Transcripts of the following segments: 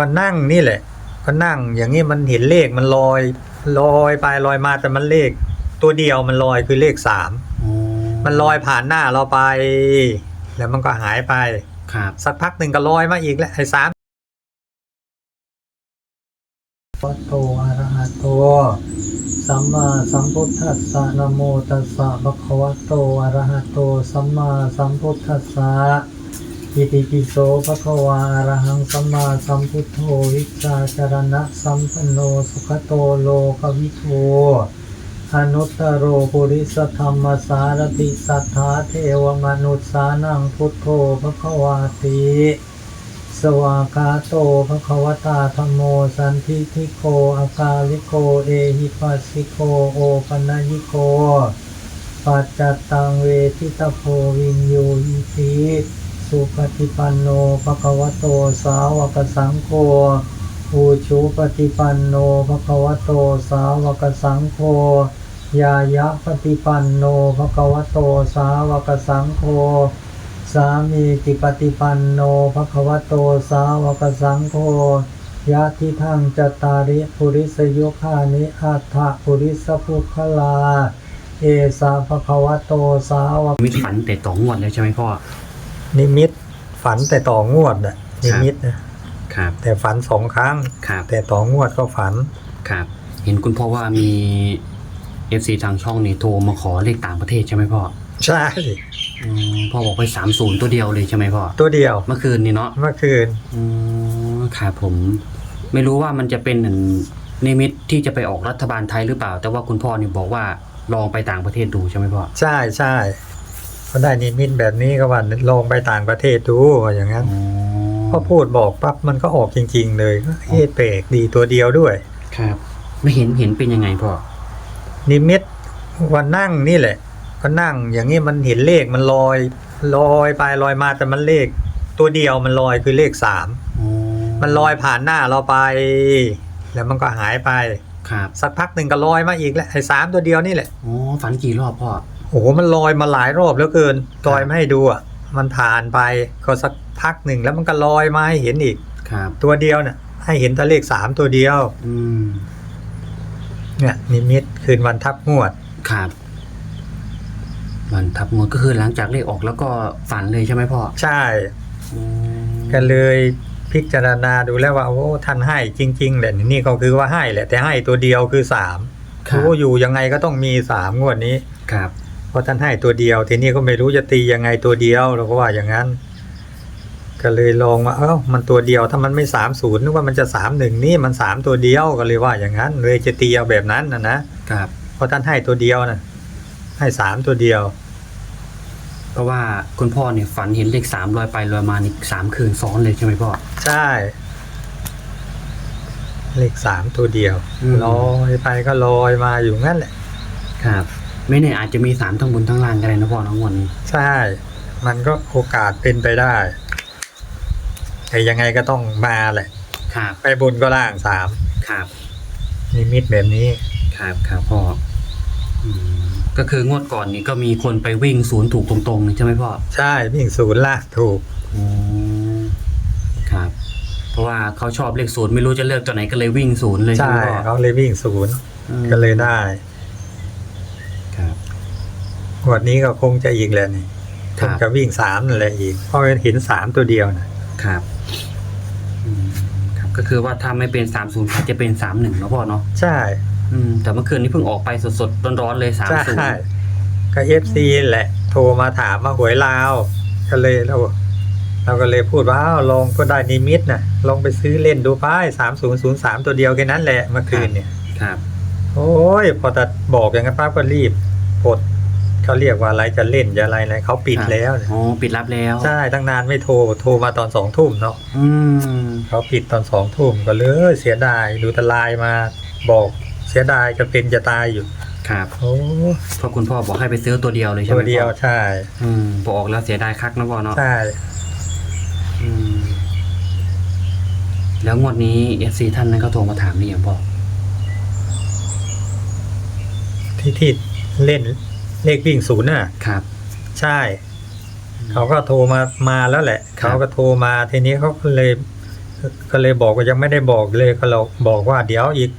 ก็นั่งนี่แหละ ก็นั่งอย่างนี้มันเห็นเลขมันลอยลอยไปลอยมาแต่มันเลข ตัวเดียวมันลอยคือเลขสามอ๋อมันลอยผ่านหน้าเราไป แล้วมันก็หายไปครับสักพักหนึ่งก็ลอยมาอีกแล้วไอ้สามพุทโธอะระหะโตสัมมาสัมพุทธัสสะนะโมตัสสะภะคะวะโตอะระหะโตสัมมาสัมพุทธัสสะ อิติปิโสภะคะวะอระหังสัมมาสัมพุทโธวิชาจารณะสัมปันโนสุขโตโลกวิโทอนุตตโรปุริสธรรมสารติสัทธาเทวมนุษย์สานังพุทโธภะคะวาติสวากาโตภะคะวตาธรรมโมสันทิทิโกอากาลิโกเอหิปัสสิโกโอปัญญิโกปัจจตังเวทิตาโพวินโยหิติ สุปฏิปันโนภะคะวะโตสาวกสังโฆอุชุปฏิปันโนภะคะวะโตสาวกสังโฆยายะปฏิปันโนภะคะวะโตสาวกสังโฆสามีติปฏิปันโนภะคะวะโตสาวกสังโฆยะทิทังจตาริปุริสยุคานิอัฏฐปุริสภุคลา เอสาภะคะวะโตสาวกมิฝันแต่ต่องวดแล้วใช่ไหมพ่อ นิมิต ฝันแต่ต่องวดน่ะนิมิตนะครับแต่ฝันสองครั้ง ครับแต่ต่องวดก็ฝันครับ เห็นคุณพ่อว่ามี FC ทางช่องนี่โทรมาขอเลขต่างประเทศใช่ไหมพ่อใช่อืมพ่อบอกไปสามศูนย์ตัวเดียวเลยใช่ไหมพ่อตัวเดียวเมื่อคืนนี่เนาะเมื่อคืนอืมครับผม ไม่รู้ว่ามันจะเป็นอันนิมิตที่จะไปออกรัฐบาลไทยหรือเปล่า แต่ว่าคุณพ่อนี่บอกว่าลองไปต่างประเทศดูใช่ไหมพ่อใช่ใช่ ก็ได้นิมิตแบบนี้ก็ว่าลองไปต่างประเทศดูว่าอย่างนั้นอ๋อพอพูดบอกปั๊บมันก็ออกจริง ๆ เลยก็เอ๊ะแปลกดีตัวเดียวด้วย ครับ ไม่เห็นเห็นเป็นยังไงพ่อนิมิตวันนั่งนี่แหละ ก็นั่ง อย่างนี้มันเห็นเลขมันลอยลอยไปลอยมาแต่มันเลข ตัวเดียวมันลอยคือเลขสามอ๋อมันลอยผ่านหน้าเราไป แล้วมันก็หายไปครับสักพักหนึ่งก็ลอยมาอีกแล้วไอ้สามตัวเดียวนี่แหละอ๋อฝันกี่รอบพ่อ โอ้โหมันลอยมาหลายรอบแล้วเกินลอยมาให้ดูอะมันผ่านไปก็สักพักหนึ่งแล้วมันก็ลอยมาให้เห็นอีกครับ ตัวเดียวเนี่ยให้เห็นแต่เลขสามตัวเดียว อืมเนี่ยนิมิตคืนวันทับงวดครับมันทับงวดก็คือหลังจากเลขออกแล้วก็ฝันเลยใช่ไหมพ่อใช่อืมก็เลยพิจารณาดูแล้วว่าโอ้ท่านให้จริง ๆแหละนี่ก็คือว่าให้แหละ แต่ให้ตัวเดียวคือสามครับโอ้อยู่ยังไงก็ต้องมีสามงวดนี้ ครับ เพราะท่านให้ตัวเดียว ทีนี้ก็ไม่รู้จะตียังไงตัวเดียวเราก็ว่าอย่างนั้น ก็เลยลองมาเอ้ามันตัวเดียวถ้ามันไม่สามศูนย์นึกว่ามันจะสามหนึ่งนี่มันสามตัวเดียวก็เลยว่าอย่างนั้น เลยจะตีเอาแบบนั้นนะนะครับเพราะท่านให้ตัวเดียวนะให้สามตัวเดียว เพราะว่าคุณพ่อเนี่ยฝันเห็นเลขสามลอยไปลอยมานี่สามคืนซ้อนเลยใช่ไหมพ่อ ใช่ เลขสามตัวเดียวอืม ลอยไปก็ลอยมาอยู่งั้นแหละ ครับ ไม่แน่อาจจะมีสามทั้งบนทั้งล่างก็ได้นะพ่อน้องวันนี้ใช่ มันก็โอกาสเป็นไปได้ แต่ยังไงก็ต้องมาแหละ ครับไปบนก็ล่างสามครับนิมิตแบบนี้ ครับครับพ่ออืมก็คืองวดก่อนนี่ก็มีคนไปวิ่งศูนย์ถูกตรงๆนี่ใช่ไหมพ่อใช่วิ่งศูนย์ล่างถูก อืมครับ เพราะว่าเขาชอบเลขศูนย์ไม่รู้จะเลือกตัวไหนก็เลยวิ่งศูนย์เลยใช่ใช่ไหมพ่อเขาเลยวิ่งศูนย์อืมก็เลยได้ครับง วันนี้ก็คงจะอีกแหละนี่คครับงจะวิ่งสามนั่นแหละอีก เพราะเห็นสามตัวเดียวนะครับอืมครับ ก็คือว่าถ้าไม่เป็นสามศูนย์อาจจะเป็นสามหนึ่งนะพ่อเนาะใช่ อืม แต่เมื่อคืนนี้เพิ่งออกไปสดๆร้อนๆเลยสามใช่ศูนย์ก็เอฟซีแหละ โทรมาถามมาหวยลาวก็เลยเราเราก็เลยพูดว่าอ้าวลองก็ได้นิมิตนะลองไปซื้อเล่นดูป้ายสามศูนย์ศูนย์สามตัวเดียวแค่นั้นแหละเมื่อคืนเนี่ย ครับ โอ้ย พอแต่บอกอย่างนั้นป้าก็รีบกด เขาเรียกว่าอะไรจะเล่นจะอะไรนะเขาปิดครับแล้วเนี่ยอ๋อปิดรับแล้วใช่ตั้งนานไม่โทรโทรมาตอนสองทุ่มเนาะอืมเขาปิดตอนสองทุ่มก็เลยเสียดายดูแตไลายมาบอกเสียดายจะเป็นจะตายอยู่ครับโอ้เพราะคุณพ่อบอกให้ไปซื้อตัวเดียวเลยใช่ตัไหวมเดียวพ่อใช่ อืมพอออกแล้วเสียดายคักนะพ่อเนาะใช่ อืมแล้วงวดนี้เอฟซีท่านนั้นเขาโทรมาถามนี่ยังพ่อที่ที่เล่น เลขวิ่งศูนย์น่ะ ครับ ใช่ เขาก็โทรมามาแล้วแหละ ครับ เขาก็โทรมาทีนี้เขาก็เลย ก็เลยบอกว่ายังไม่ได้บอกเลยก็เราบอกว่าเดี๋ยวอีก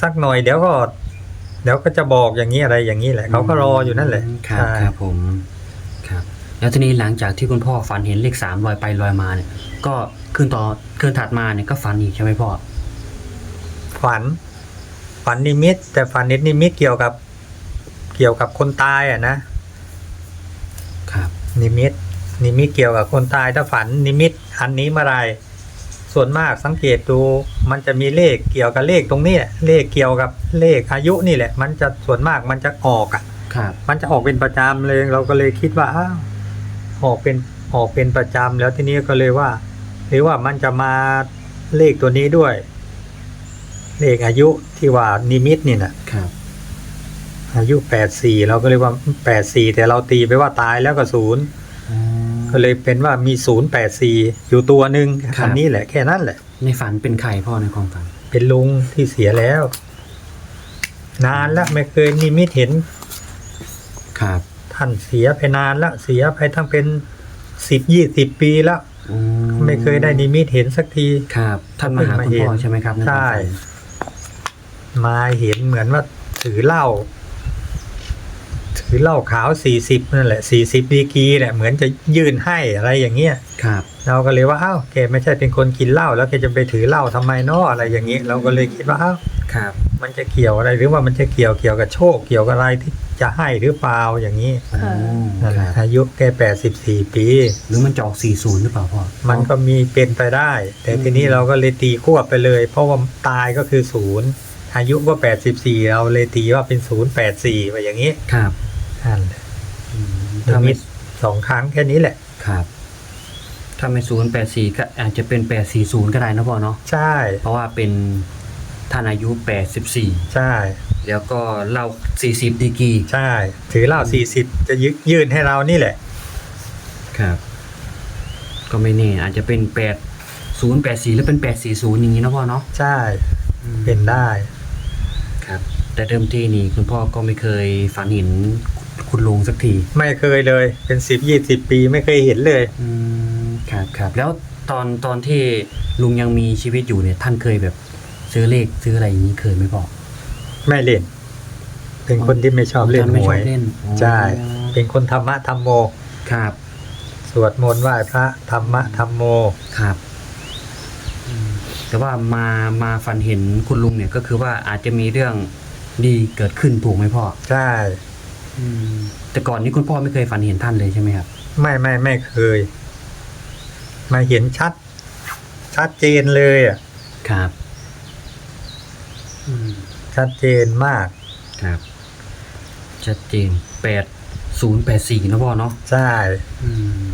สักหน่อยเดี๋ยวก็เดี๋ยวก็จะบอกอย่างนี้อะไรอย่างนี้แหละ เขาก็รออยู่นั่นแหละครับใช่ครับผมครับ แล้วทีนี้หลังจากที่คุณพ่อฝันเห็นเลขสามลอยไปลอยมาเนี่ย ก็คืนต่อคืนถัดมาเนี่ยก็ฝันอีกใช่ไหมพ่อฝัน ฝันนิมิต แต่ฝันนิดนิมิตเกี่ยวกับ เกี่ยวกับคนตายอะนะครับนิมิต นิมิตเกี่ยวกับคนตายถ้าฝันนิมิต อันนี้เมื่อไหรส่วนมากสังเกตดูมันจะมีเลขเกี่ยวกับเลขตรงนี้แหละเลขเกี่ยวกับเลขอายุนี่แหละ มันจะส่วนมากมันจะออกอะครับมันจะออกเป็นประจำเลย เราก็เลยคิดว่าอ้าวออกเป็นออกเป็นประจำแล้วทีนี้ก็เลยว่า หรือว่ามันจะมาเลขตัวนี้ด้วย เลขอายุที่ว่านิมิตนี่นะครับ อายุแปดสี่เราก็เลยว่าแปดสี่แต่เราตีไปว่าตายแล้วก็ศูนย์อ๋อก็เลยเป็นว่ามีศูนย์แปดสี่อยู่ตัวหนึ่งครับ อันนี้แหละแค่นั้นแหละ ในฝันเป็นใครพ่อในความฝันเป็นลุงที่เสียแล้ว นานแล้วไม่เคยนิมิตเห็น ครับท่านเสียไปนานแล้วเสียไปทั้งเป็นสิบยี่สิบปีแล้ว อืไม่เคยได้นิมิตเห็นสักที ครับท่านมาหาคุณพ่อใช่ไหมครับนความใช่ฝันมาเห็นเหมือนว่าถือเหล้า ถือเหล้าขาวสี่สิบนั่นแหละสี่สิบดีกรีแหละเหมือนจะยื่นให้อะไรอย่างเงี้ยครับ เราก็เลยว่าอ้าวแกไม่ใช่เป็นคนกินเหล้าแล้วแกจะไปถือเหล้าทำไมเนาะอะไรอย่างนี้ เราก็เลยคิดว่าอ้าวครับ มันจะเกี่ยวอะไรหรือว่ามันจะเกี่ยวเกี่ยวกับโชคเกี่ยวกับอะไรที่จะให้หรือเปล่าอย่างนี้อ๋อนั่นแหคละรับอายุแกแปดสิบสี่ปี หรือมันจะออกสี่ศูนย์หรือเปล่าพ่อมันก็มีเป็นไปได้ แต่ทีนี้เราก็เลยตีควบไปเลย เพราะว่าตายก็คือศูนย์อายุก็แปดสิบสี่เราเลยตีว่าเป็นศูนย์แปดสี่ไปอย่างนี้ครับ นั่นแหละอืมนิถ้ามิไม่ตสองครั้งแค่นี้แหละ ครับ ถ้าไม่ศูนย์แปดสี่ก็อาจจะเป็นแปดสี่ศูนย์ก็ได้นะพ่อเนาะ ใช่ เพราะว่าเป็นท่านอายุแปดสิบสี่ใช่ แล้วก็เล่าสี่สิบดีกรีใช่ ถือเหล้าสี่สิบจะยึยื่นให้เรานี่แหละ ครับ ก็ไม่แน่อาจจะเป็นแปดศูนย์แปดสี่หรือเป็นแปดสี่ศูนย์อย่างนี้นะพ่อเนาะใช่ เป็นได้ ครับ แต่เดิมทีนี่คุณพ่อก็ไม่เคยฝันเห็น คุณลุงสักทีไม่เคยเลย เป็นสิบยี่สิบปีไม่เคยเห็นเลย อืมครับครับแล้วตอนตอนที่ลุงยังมีชีวิตอยู่เนี่ย ท่านเคยแบบซื้อเลขซื้ออะไรอย่างนี้เคยไหมพ่อ ไม่เล่น เป็นคนที่ไม่ชอบเล่นท่าหไม่วชอยบเล่นอ๋อใช่เป็นคนธรรมะธรรมโม ครับสวดมนต์ไหว้พระธรรมะธรรมโม ครับอืมแต่ว่ามามาฝันเห็นคุณลุงเนี่ยก็คือว่าอาจจะมีเรื่องดีเกิดขึ้นถูกไหมพ่อ ใช่ อืมแต่ก่อนนี้คุณพ่อไม่เคยฝันเห็นท่านเลยใช่ไหมครับ ไม่ไม่ไม่เคย มาเห็นชัด ชัดเจนเลยอะ ครับ อืมชัดเจนมาก ครับ ชัดเจนแปดศูนย์แปดสี่นะพ่อเนาะใช่ อืม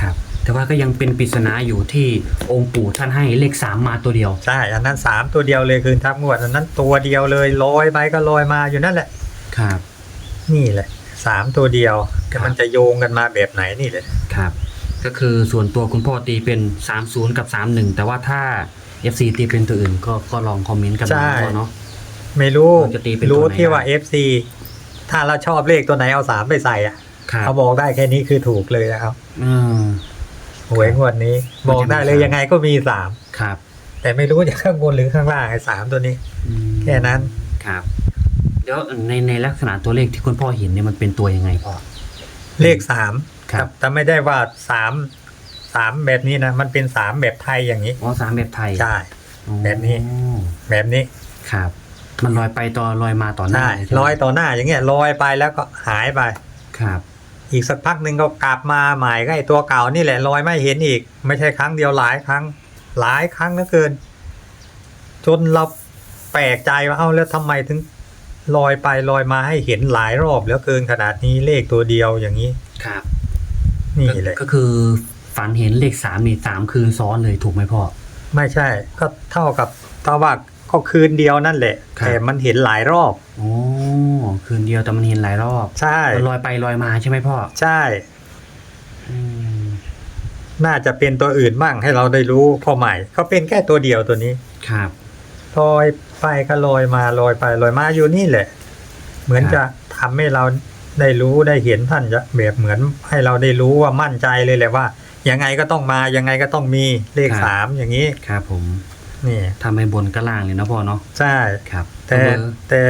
ครับ แต่ว่าก็ยังเป็นปริศนาอยู่ที่องค์ปู่ท่านให้เลขสามมาตัวเดียว ใช่ อันนั้นสามตัวเดียวเลยคืนทับงวด อันนั้นตัวเดียวเลยลอยไปก็ลอยมาอยู่นั่นแหละ ครับ นี่แหละสามตัวเดียวครัแต่บมันจะโยงกันมาแบบไหนนี่แหละครับ ก็คือส่วนตัวคุณพ่อตีเป็น 30 กับ 31 แต่ว่าถ้า FC ตีเป็นตัวอื่นก็ก็ลองคอมเมนต์กันมาใช่นะพ่อเนาะ ไม่รู้มันจะตีเป็นตัวรู้ไหนที่ว่าได้ FC ถ้าเราชอบเลขตัวไหนเอาสามไปใส่อะครับเขาบอกได้แค่นี้คือถูกเลยนะครับอืมหวยงวดนี้มันจะบอกได้เลยมีสามยังไงก็มีสามครับ แต่ไม่รู้จะข้างบนหรือข้างล่างไอ้สามตัวนี้อืมแค่นั้นครับ เดี๋ยวในในลักษณะตัวเลขที่คุณพ่อเห็นเนี่ยมันเป็นตัวยังไงพ่อ เลขสามครับ แต่ไม่ได้ว่าสามสามแบบนี้นะมันเป็นสามแบบไทยอย่างนี้อ๋อสามแบบไทยใช่อ๋อแบบนี้ แบบนี้ครับ มันลอยไปต่อลอยมาต่อหน้าใช่ใช่ไหมลอยต่อหน้าอย่างเงี้ยลอยไปแล้วก็หายไปครับ อีกสักพักหนึ่งก็กลับมาใหม่ก็ไอตัวเก่านี่แหละลอยไม่เห็นอีก ไม่ใช่ครั้งเดียวหลายครั้ง หลายครั้งเหลือเกิน จนเราแปลกใจว่าเอ้าแล้วทำไมถึง ลอยไปลอยมาให้เห็นหลายรอบเหลือเกินขนาดนี้เลขตัวเดียวอย่างนี้ครับ นี่เลยก็คือฝันเห็นเลขสามนี่สามคืนซ้อนเลยถูกไหมพ่อไม่ใช่ ก็เท่ากับตาว่าก็คืนเดียวนั่นแหละครับแต่มันเห็นหลายรอบโอ้คืนเดียวแต่มันเห็นหลายรอบ ใช่มันลอยไปลอยมาใช่ไหมพ่อ ใช่อืมน่าจะเป็นตัวอื่นบ้างให้เราได้รู้พอใหม่ก็เป็นแค่ตัวเดียวตัวนี้ ครับลอยไป ก็ลอยมาลอยไปลอยมาอยู่นี่แหละ เหมือนครับจะทำให้เราได้รู้ได้เห็นท่านจะแบบเหมือนให้เราได้รู้ว่ามั่นใจเลยแหละว่ายังไงก็ต้องมายังไงก็ต้องมีเลขครับสามอย่างนี้ครับผมนี่ทำให้บนก็ล่างเลยนะพ่อเนาะใช่ครับ แต่เบอร์แต่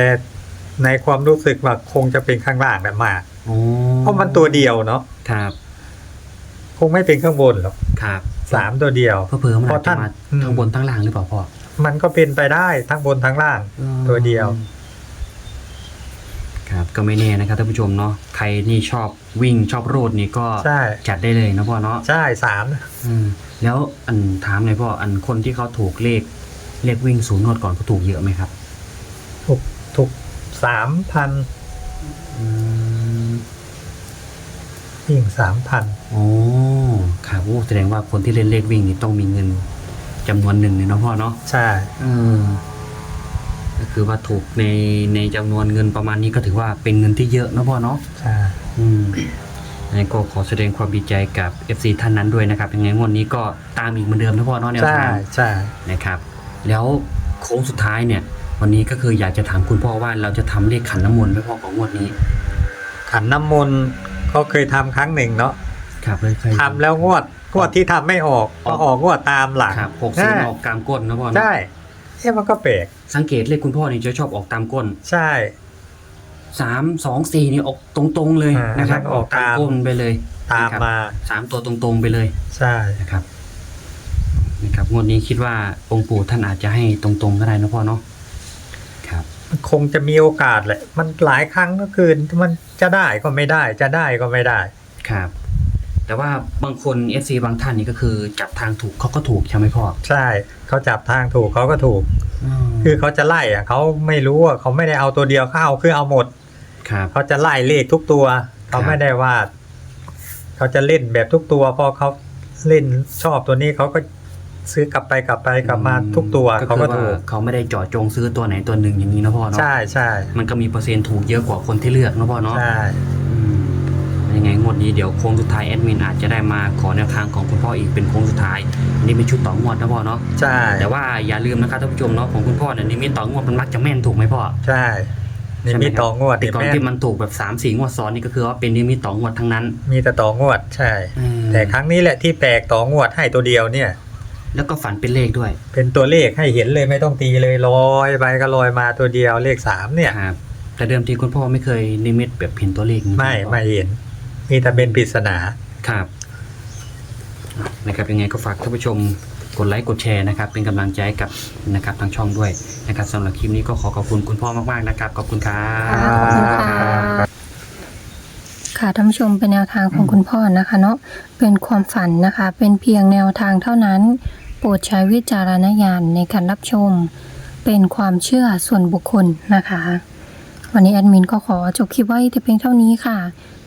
ในความรู้สึกว่าคงจะเป็นข้างล่างแบบมากโอ้เพราะมันตัวเดียวเนาะครับ คงไม่เป็นข้างบนหรอกครับสามตัวเดียวเพื่อๆมันอาจเพราะจะท่านมาอืมทั้งบนทั้งล่างหรือเปล่าพ่อ มันก็เป็นไปได้ทั้งบนทั้งล่างตัวเดียว ครับก็ไม่แน่นะครับท่านผู้ชมเนาะใครนี่ชอบวิ่งชอบรูดนี่ก็ใช่ จัดได้เลยนะพ่อเนาะใช่สามอืมแล้วอันถามเลยพ่ออันคนที่เขาถูกเลขเลขวิ่งศูนย์นวดก่อนเขาถูกเยอะไหมครับถูกถูกสามพันอืมยิ่งสามพัน โอ้ครับโอ้แสดงว่าคนที่เล่นเลขวิ่งนี่ต้องมีเงิน จำนวนหนึ่งเลยเนาะพ่อเนาะใช่ เออก็คือว่าถูกในในจำนวนเงินประมาณนี้ก็ถือว่าเป็นเงินที่เยอะนะพ่อเนาะ ใช่ อืมยังไงก็ขอแสดงความดีใจกับ FC ท่านนั้นด้วยนะครับยังไงงวดนี้ก็ตามอีกเหมือนเดิมนะพ่อเนาะแนวใช่ทางใช่นะครับ แล้วโค้งสุดท้ายเนี่ย วันนี้ก็คืออยากจะถามคุณพ่อว่าเราจะทำเลขขันน้ำมนต์ไหมพ่อของงวดนี้ ขันน้ำมนต์ก็เคยทำครั้งหนึ่งเนาะครับเลยเคยทำแล้วงวด งวดที่ทำไม่ออกก็ออกงวดตามหลังครับหกสิบใช่ออกตามก้นนะพ่อเนอะใช่เอ๊ะมันก็แปลกสังเกตเลขคุณพ่อนี่จะชอบออกตามก้น ใช่สามสองสี่นี่ออกตรงๆเลยอ่านนะครับ ออกตามก้นไปเลยตามนะครับมาสามตัวตรงๆไปเลย ใช่นะครับนะครับงวดนี้คิดว่าองค์ปู่ท่านอาจจะให้ตรงๆก็ได้นะพ่อเนาะครับมันคงจะมีโอกาสแหละ มันหลายครั้งก็คือมันจะได้ก็ไม่ได้ จะได้ก็ไม่ได้ครับ แต่ว่าบางคน FC บางท่านนี่ก็คือจับทางถูกเขาก็ถูกใช่ไหมพ่อใช่เขาจับทางถูกเขาก็ถูก คือเขาจะไล่อะเขาไม่รู้ว่าเขาไม่ได้เอาตัวเดียวเขาเอาคือเอาหมดครับ เขาจะไล่เลขทุกตัว เขาครับไม่ได้ว่าเขาจะเล่นแบบทุกตัว พอเขาเล่นชอบตัวนี้เขาก็ซื้อกลับไปกลับไปกลับมาทุกตัวก็เขาคือก็ว่าถูกเขาไม่ได้เจาะจงซื้อตัวไหนตัวหนึ่งอย่างนี้นะพ่อเนาะใช่ใช่มันก็มีเปอร์เซ็นต์ถูกเยอะกว่าคนที่เลือกนะพ่อเนาะใช่อืมยั งไงงวดนี้เดี๋ยวโค้งสุดท้ายแอดมินอาจจะได้มาขอแนวทางของคุณพ่ออีกเป็นโค้งสุดท้ายอันนี้เป็นชุดต่องวดนะพ่อเนาะใช่แต่ว่าอย่าลืมนะครับท่านผู้ชมเนาะของคุณพ่อเนี่ยนิมิตต่องวดมันมักจะแม่นถูกไหมพ่อใช่นี่ใช่ไหมมีครับต่องวดแต่ก่อนแม่ที่มันถูกแบบ3ามสี่งวดซ้อนนี่ก็คือว่าเป็นนิมิตต่องวดทั้งนั้น มีแต่ต่องวดใช่อืมแต่ครั้งนี้แหละที่แปลกต่องวดให้ตัวเดียวเนี่ย แล้วก็ฝันเป็นเลขด้วย เป็นตัวเลขให้เห็นเลยไม่ต้องตีเลยลอยไปก็ลอยมาตัวเดียวเลขสามเนี่ยครับแต่เดิมทีคุณพ่อไม่เคยนิมิตแบบเห็นตัวเลขนี้ไม่ไม่เห็น มีแต่เป็นปริศนา ครับนะครับยังไงก็ฝากท่านผู้ชมกดไลค์กดแชร์นะครับ เป็นกำลังใจให้กับนะครับทางช่องด้วยนะครับสำหรับคลิปนี้ก็ขอขอบคุณคุณพ่อมากๆนะครับขอบคุณครัค่ะขอบคุณค่ะบค่ะท่านผู้ชมเป็นแนวทางของคุณพ่อนะคะ เนาะเป็นความฝันนะคะ เป็นเพียงแนวทางเท่านั้น โปรดใช้วิจารณญาณในการรับชม เป็นความเชื่อส่วนบุคคลนะคะ วันนี้แอดมินก็ขอจบคลิปไว้แต่เพียงเท่านี้ค่ะ